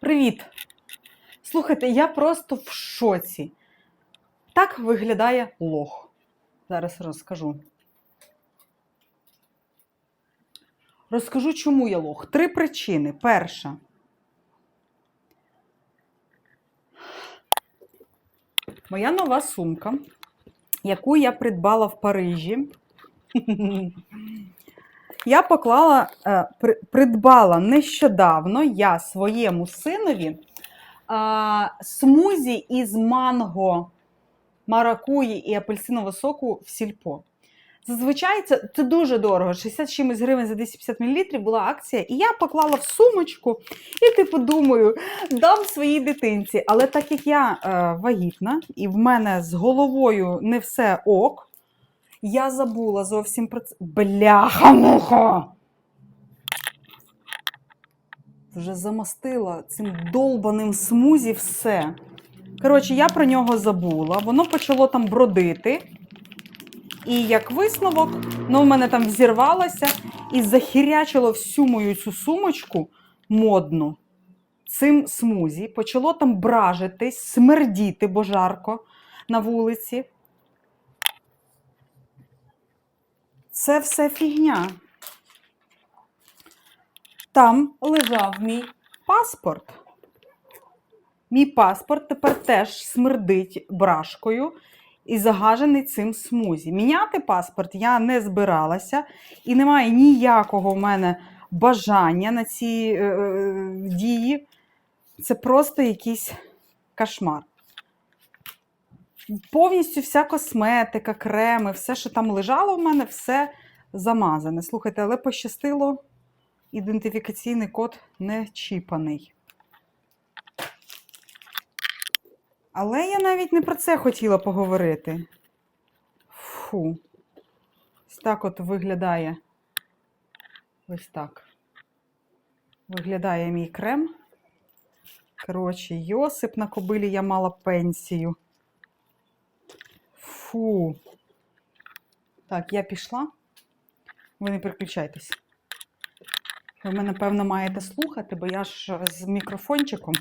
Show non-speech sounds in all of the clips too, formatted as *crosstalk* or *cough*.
Привіт! Слухайте, я просто в шоці. Так виглядає лох. Зараз розкажу. Розкажу, чому я лох. Три причини. Перша. Моя нова сумка, яку я придбала в Парижі. *laughs* Я поклала, е, придбала нещодавно я своєму синові смузі із манго, маракуї і апельсинового соку в сільпо. Зазвичай це, це дуже дорого. 60 чимось гривень за 250 мл була акція, і я поклала в сумочку і, типу, думаю, дам своїй дитинці. Але так як я е, вагітна і в мене з головою не все ок, я забула зовсім про це. Бляха-муха! Вже замастила цим долбаним смузі все. Коротше, я про нього забула. Воно почало там бродити. І як висновок, ну, в мене там взірвалося і захірячило всю мою цю сумочку модну цим смузі. Почало там бражитись, смердіти, бо жарко на вулиці. Це все фігня. Там лежав мій паспорт. Мій паспорт тепер теж смердить брашкою і загажений цим смузі. Міняти паспорт я не збиралася, і немає ніякого в мене бажання на ці е, е, дії. Це просто якийсь кошмар. Повністю вся косметика, креми, все, що там лежало в мене, все замазане. Слухайте, але пощастило, ідентифікаційний код не чіпаний. Але я навіть не про це хотіла поговорити. Фу. Ось так от виглядає. Ось так. Виглядає мій крем. Коротше, Йосип на кобилі я мала пенсію. Фу. Так, я пішла. Ви не переключайтесь. Ви мене, напевно, маєте слухати, бо я ж з мікрофончиком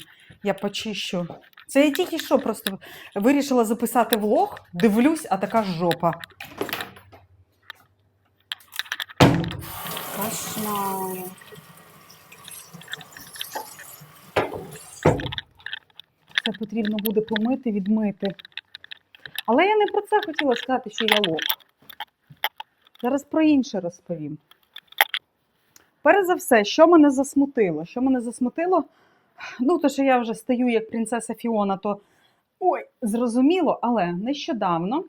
я почищу. Це я тільки що просто вирішила записати влог, дивлюсь, а така жопа. Кошмар. Це потрібно буде помити, відмити. Але я не про це хотіла сказати, що я лох. Зараз про інше розповім. Перш за все, що мене засмутило? Що мене засмутило? Ну, то, що я вже стаю як принцеса Фіона, то ой, зрозуміло, але нещодавно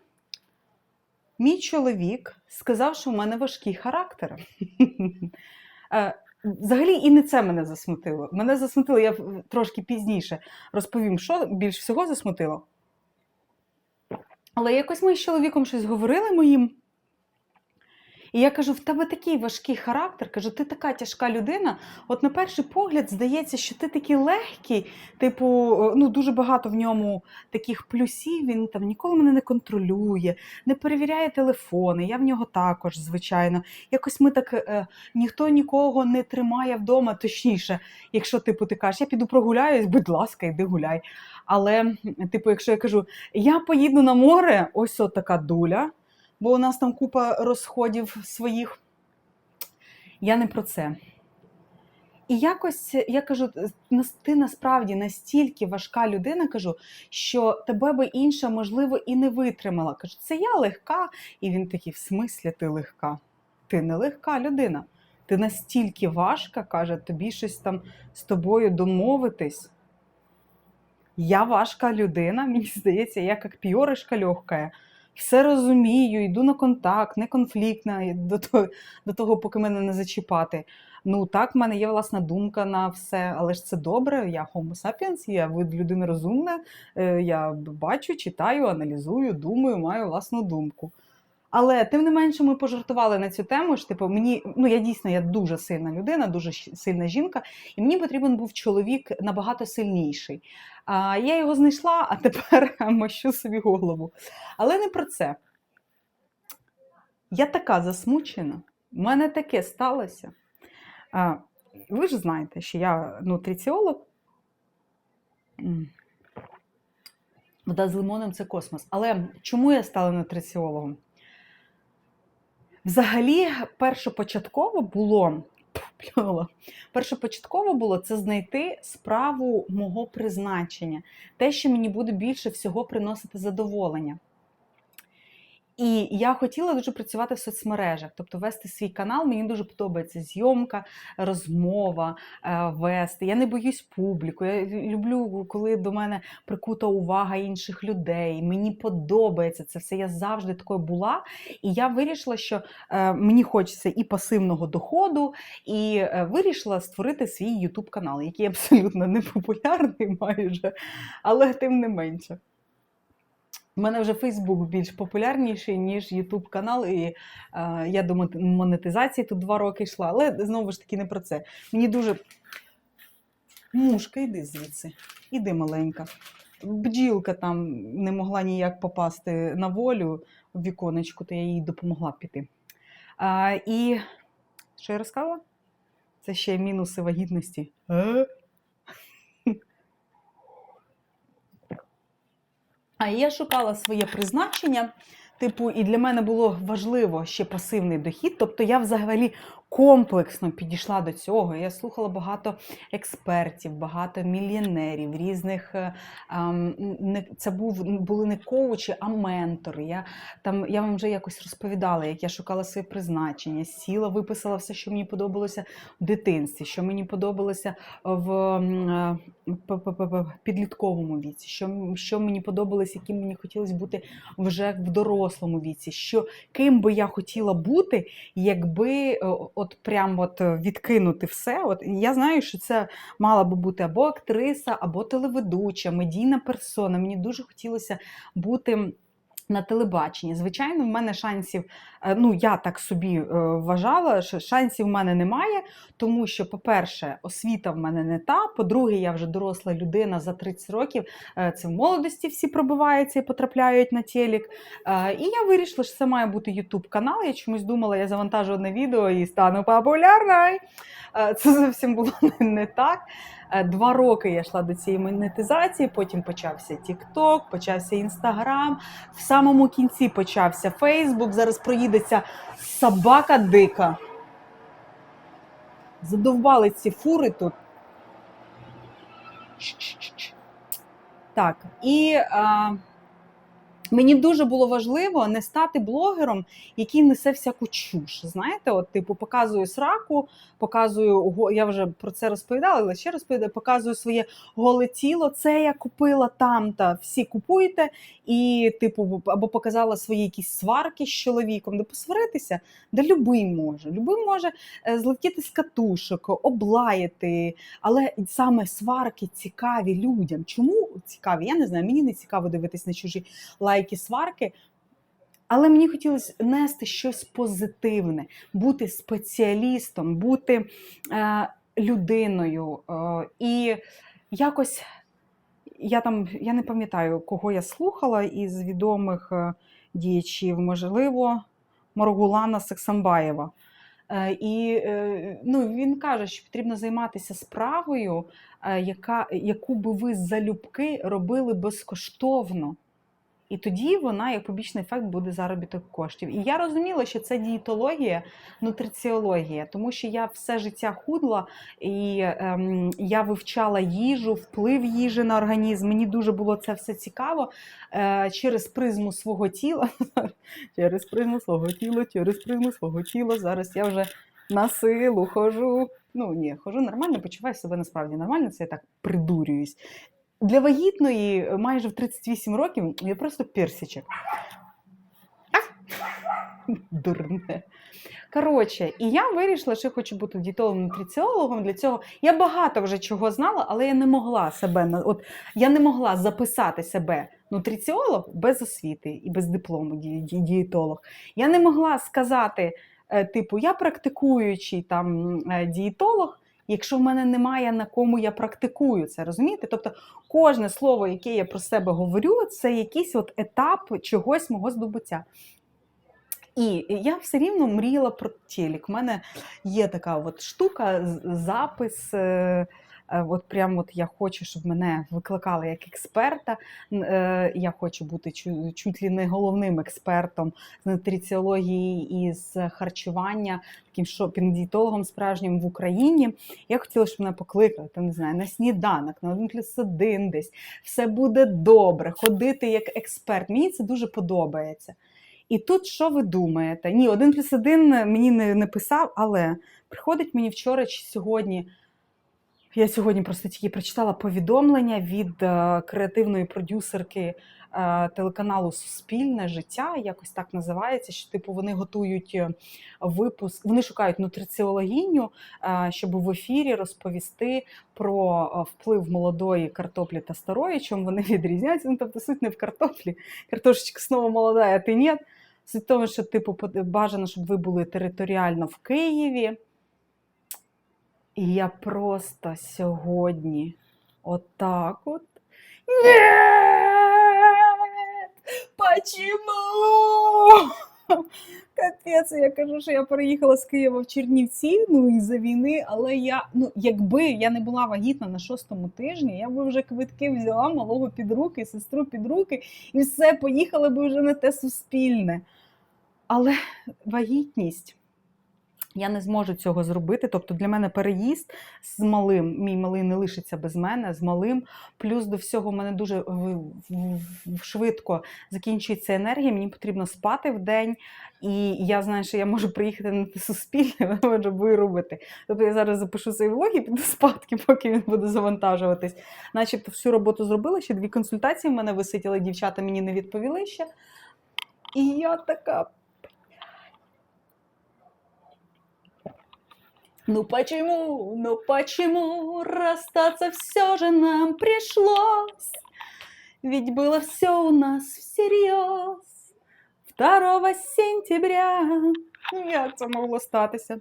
мій чоловік сказав, що в мене важкий характер. Е, Взагалі і не це мене засмутило. Мене засмутило, я трошки пізніше розповім, що більш всього засмутило. Але якось ми з чоловіком щось говорили моїм. І я кажу: в тебе такий важкий характер. Кажу, ти така тяжка людина. От на перший погляд здається, що ти такий легкий, типу, ну дуже багато в ньому таких плюсів. Він там ніколи мене не контролює, не перевіряє телефони. Я в нього також, звичайно. Якось ми так е, ніхто нікого не тримає вдома. Точніше, якщо типу ти кажеш, я піду прогуляюсь, будь ласка, йди гуляй. Але, типу, якщо я кажу, я поїду на море, ось от така дуля бо у нас там купа розходів своїх. Я не про це. І якось я кажу: ти насправді настільки важка людина, кажу, що тебе би інша, можливо, і не витримала. Кажу, це я легка. І він такий, в смислі ти легка? Ти не легка людина. Ти настільки важка, каже, тобі щось там з тобою домовитись. Я важка людина, мені здається, я як піоришка легка все розумію, йду на контакт, не конфліктна до того, до того, поки мене не зачіпати. Ну так, в мене є власна думка на все, але ж це добре. Я Homo sapiens, я вид людина розумна, е, я бачу, читаю, аналізую, думаю, маю власну думку. Але тим не менше, ми пожартували на цю тему. ж, Типу, мені ну я дійсно я дуже сильна людина, дуже сильна жінка, і мені потрібен був чоловік набагато сильніший. А я його знайшла, а тепер *laughs* мощу собі голову. Але не про це. Я така засмучена. У мене таке сталося. А, ви ж знаєте, що я нутриціолог, Вода з лимоном це космос. Але чому я стала нутриціологом? Взагалі, першопочатково було. Першопочатково було це знайти справу мого призначення, те, що мені буде більше всього приносити задоволення. І я хотіла дуже працювати в соцмережах, тобто вести свій канал. Мені дуже подобається зйомка, розмова е, вести. Я не боюсь публіку. Я люблю, коли до мене прикута увага інших людей. Мені подобається це все. Я завжди такою була. І я вирішила, що е, мені хочеться і пасивного доходу, і е, вирішила створити свій YouTube канал, який абсолютно *laughs* не популярний майже, але тим не менше. У мене вже Фейсбук більш популярніший, ніж Ютуб канал, і е, я до мон- монетизації тут два роки йшла, але знову ж таки не про це. Мені дуже. Мушка, йди звідси. Іди маленька. Бджілка там не могла ніяк попасти на волю в віконечку, то я їй допомогла піти. А, і що я розказала? Це ще мінуси вагітності. А я шукала своє призначення. Типу, і для мене було важливо ще пасивний дохід. Тобто я взагалі комплексно підійшла до цього. Я слухала багато експертів, багато мільйонерів, різних е, ем, це був були не коучі, а ментори. Я там я вам вже якось розповідала, як я шукала своє призначення, сіла, виписала все, що мені подобалося в дитинстві, що мені подобалося в е, підлітковому віці, що, що мені подобалось, яким мені хотілося бути вже в дорослому віці, що ким би я хотіла бути, якби от прям от е, відкинути все. От я знаю, що це мала би бути або актриса, або телеведуча, медійна персона. Мені дуже хотілося бути. На телебаченні, звичайно, в мене шансів, е, ну я так собі е, вважала, що шансів в мене немає, тому що, по-перше, освіта в мене не та. По-друге, я вже доросла людина за 30 років. е, Це в молодості всі пробиваються і потрапляють на телек. І я вирішила, що це має бути YouTube канал. Я чомусь думала, я завантажу одне відео і стану популярною. Це зовсім було *laughs* не так. Е, Два роки я йшла до цієї монетизації, потім почався TikTok, почався Instagram, в самому кінці почався Facebook. Зараз проїдеться собака дика. Задовбали ці фури тут. Так, і а, мені дуже було важливо не стати блогером, який несе всяку чуш. Знаєте, от, типу, показую сраку, показую, я вже про це розповідала, але ще розповідаю, показую своє голе тіло. Це я купила там-то, всі купуйте, і, типу, або показала свої якісь сварки з чоловіком, де посваритися, де любий може. Любий може е, злетіти з катушок, облаяти, але саме сварки цікаві людям. Чому цікаві? Я не знаю, мені не цікаво дивитись на чужі лайки, сварки. Але мені хотілося нести щось позитивне, бути спеціалістом, бути е, людиною. Е, і якось я там я не пам'ятаю, кого я слухала із відомих е, діячів, можливо, Маргулана Саксамбаєва. Е, І е, ну, він каже, що потрібно займатися справою, яка, яку би ви залюбки робили безкоштовно. І тоді вона, як побічний ефект, буде заробіток коштів. І я розуміла, що це дієтологія, нутриціологія, тому що я все життя худла і ем, я вивчала їжу, вплив їжі на організм. Мені дуже було це все цікаво е, через призму свого тіла. *laughs* через призму свого тіла, через призму свого тіла. Зараз я вже на силу хожу. Ну ні, хожу нормально, почуваю себе насправді нормально. Це я так придурююсь. Для вагітної е, майже в 38 років я просто персичок. *laughs* Дурне. Коротше, і я вирішила, що я хочу бути дієтологом нутриціологом. Для цього я багато вже чого знала, але я не могла себе от я не могла записати себе нутриціолог без освіти і без диплому ді- ді- дієтолог. Я не могла сказати, е, типу, я практикуючий там е, дієтолог. Якщо в мене немає на кому я практикую це, розумієте? Тобто кожне слово, яке я про себе говорю, це якийсь от етап чогось мого здобуття. І я все рівно мріяла про телек. У мене є така от штука, запис Е, От прям от я хочу, щоб мене викликали як експерта. Е, Я хочу бути чуть ли не головним експертом з нутриціології і з харчування, таким шопінг-дієтологом справжнім в Україні. Я хотіла, щоб мене покликали, там, не знаю, на сніданок, на один плюс один десь. Все буде добре, ходити як експерт. Мені це дуже подобається. І тут що ви думаєте? Ні, один плюс один мені не, не писав, але приходить мені вчора чи сьогодні. Я сьогодні просто тільки прочитала повідомлення від е, креативної продюсерки е, телеканалу Суспільне життя, якось так називається. Що типу вони готують е, випуск, вони шукають нутриціологіню, щоб в ефірі розповісти про вплив молодої картоплі та старої, чому вони *laughs* відрізняються. Ну, тобто суть не в картоплі. Картошечка знову молода, а ти ні. Суть тому, що типу бажано, щоб ви були територіально в Києві. І я просто сьогодні отак от. Нет! Почему? Капець, я кажу, що я переїхала з Києва в Чернівці, ну із-за війни, але я, ну, якби я не була вагітна на шостому тижні, я би вже квитки взяла малого під руки, сестру під руки, і все, поїхала би вже на те суспільне. Але вагітність я не зможу цього зробити. Тобто для мене переїзд з малим, мій малий не лишиться без мене, з малим. Плюс до всього в мене дуже швидко закінчується енергія, мені потрібно спати в день. І я знаю, що я можу приїхати на суспільне, *laughs* можу виробити. Тобто я зараз запишу цей влог і піду спадки, поки він буде завантажуватись. Начебто всю роботу зробила, ще дві консультації в мене висить, але дівчата мені не відповіли ще. І я така. Ну почему, ну почему расстаться все же нам пришлось? Ведь было все у нас всерьез 2 сентября. Як це могло статися?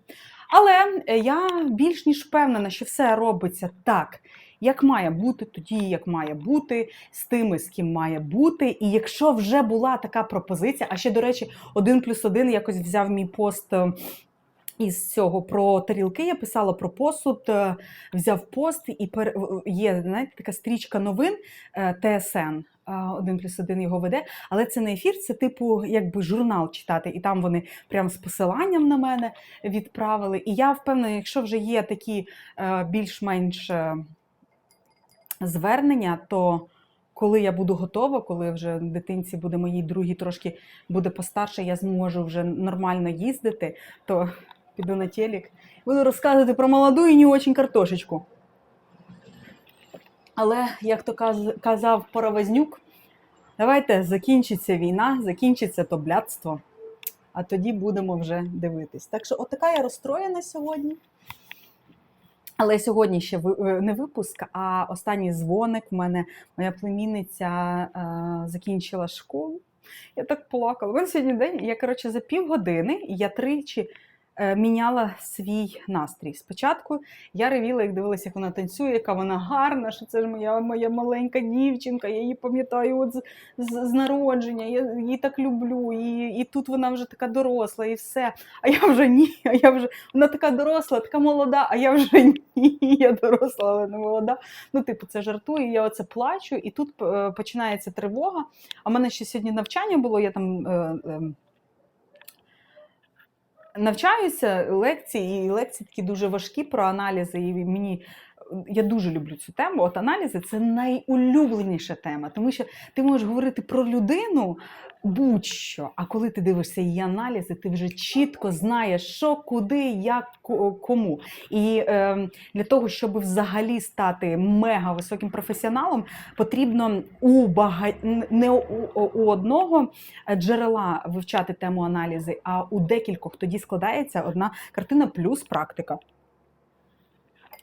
Але е, я більш ніж впевнена, що все робиться так, як має бути, тоді як має бути, з тими, з ким має бути. І якщо вже була така пропозиція, а ще, до речі, один плюс один якось взяв мій пост. Із цього про тарілки я писала про посуд, е, взяв пост і пер... є знаєте, така стрічка новин е, ТСН. Один плюс один його веде, але це не ефір, це типу якби журнал читати. І там вони прям з посиланням на мене відправили. І я впевнена, якщо вже є такі е, більш-менш звернення, то коли я буду готова, коли вже дитинці буде моїй другій трошки буде постарше, я зможу вже нормально їздити, то піду на телек. Буду розказувати про молоду і не очень картошечку. Але, як то казав Паровознюк, давайте закінчиться війна, закінчиться то блядство, а тоді будемо вже дивитись. Так що, отака я розстроєна сьогодні. Але сьогодні ще е, не випуск, а останній дзвоник. У мене моя племінниця е, закінчила школу. Я так плакала. Мене сьогодні день. Я коротше за півгодини я тричі міняла свій настрій. Спочатку я ревіла, як дивилася, як вона танцює, яка вона гарна, що це ж моя, моя маленька дівчинка. Я її пам'ятаю от з, з, з народження. Я її так люблю. І, і тут вона вже така доросла, і все. А я вже ні. А я вже вона така доросла, така молода, а я вже ні. Я доросла, але не молода. Ну, типу, це жартую. Я оце плачу, і тут е, починається тривога. А в мене ще сьогодні навчання було. Я там. Навчаюся лекції, і лекції такі дуже важкі про аналізи. І мені я дуже люблю цю тему. От аналізи це найулюбленіша тема, тому що ти можеш говорити про людину будь-що. А коли ти дивишся її аналізи, ти вже чітко знаєш, що, куди, як, кому. І е, для того, щоб взагалі стати мега високим професіоналом, потрібно у бага... не у, у, одного джерела вивчати тему аналізи, а у декількох тоді складається одна картина плюс практика.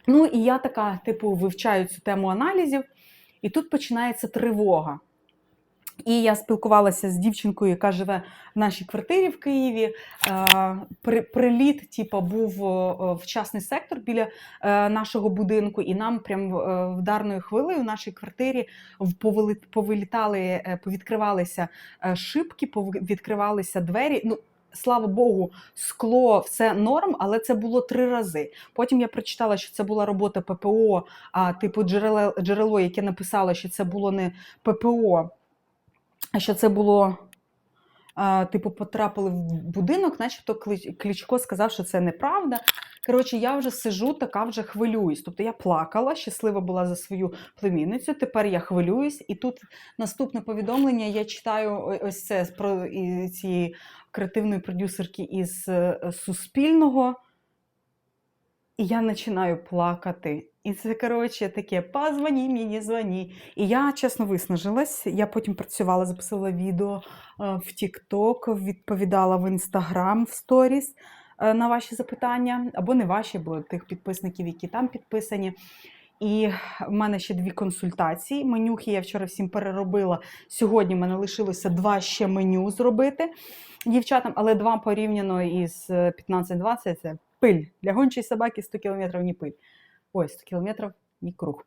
Ну і я така, типу, вивчаю цю тему аналізів, і тут починається тривога. І я спілкувалася з дівчинкою, яка живе в нашій квартирі в Києві. Е, при- Приліт, типу, був в частний сектор біля е, нашого будинку, і нам прям е, вдарною хвилею в нашій квартирі повилітали, повідкривалися шибки, повідкривалися двері. Ну, слава Богу, скло все норм, але це було три рази. Потім я прочитала, що це була робота ППО, а типу джерело, джерело, яке написало, що це було не ППО, а що це було. Типу, потрапили в будинок, начебто Клич- Кличко сказав, що це неправда. Коротше, я вже сижу, така вже хвилююсь. Тобто я плакала, щаслива була за свою племінницю. Тепер я хвилююсь, і тут наступне повідомлення. Я читаю ось це про цієї креативної продюсерки із е, Суспільного. І я починаю плакати. І це, коротше, таке позвоні мені, дзвоні. І я чесно виснажилась. Я потім працювала, записувала відео е, в TikTok, відповідала в Instagram в сторіс на ваші запитання, або не ваші, бо тих підписників, які там підписані. І в мене ще дві консультації. Менюхи я вчора всім переробила. Сьогодні в мене лишилося два ще меню зробити дівчатам, але два порівняно із е, 15-20 це пиль. Для гончої собаки 100 кілометрів ні пиль. Ой, 100 кілометрів ні круг.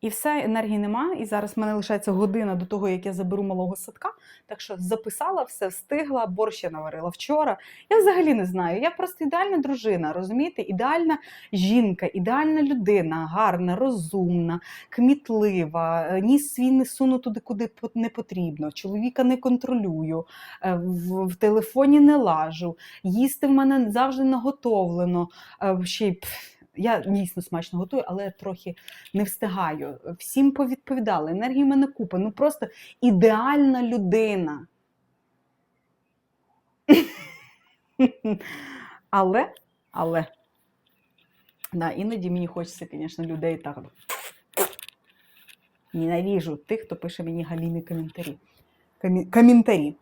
І все, енергії нема. І зараз в мене лишається година до того, як я заберу малого садка. Так що записала все, встигла, борщ я наварила вчора. Я взагалі не знаю. Я просто ідеальна дружина, розумієте? Ідеальна жінка, ідеальна людина, гарна, розумна, кмітлива, е, ніс свій не суну туди, куди не потрібно. Чоловіка не контролюю, е, в, телефоні не лажу. Їсти в мене завжди наготовлено. Е, Ще й я дійсно смачно готую, але трохи не встигаю. Всім повідповідала. Енергії в мене купа. Ну просто ідеальна людина. Але, але, да, іноді мені хочеться, звісно, людей так. Ненавіжу тих, хто пише мені галімі коментарі. Коментарі.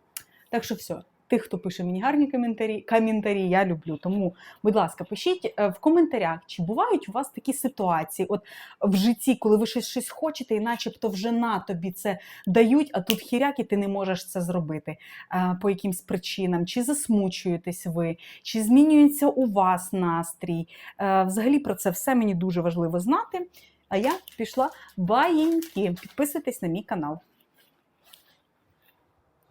Так що все. Тих, хто пише мені гарні коментарі, коментарі, я люблю. Тому, будь ласка, пишіть е, в коментарях, чи бувають у вас такі ситуації, от в житті, коли ви щось, щось хочете, і начебто вже на тобі це дають, а тут хіряк, і ти не можеш це зробити е, по якимсь причинам, чи засмучуєтесь ви, чи змінюється у вас настрій. Е, Взагалі про це все мені дуже важливо знати. А я пішла баїньки. Підписуйтесь на мій канал.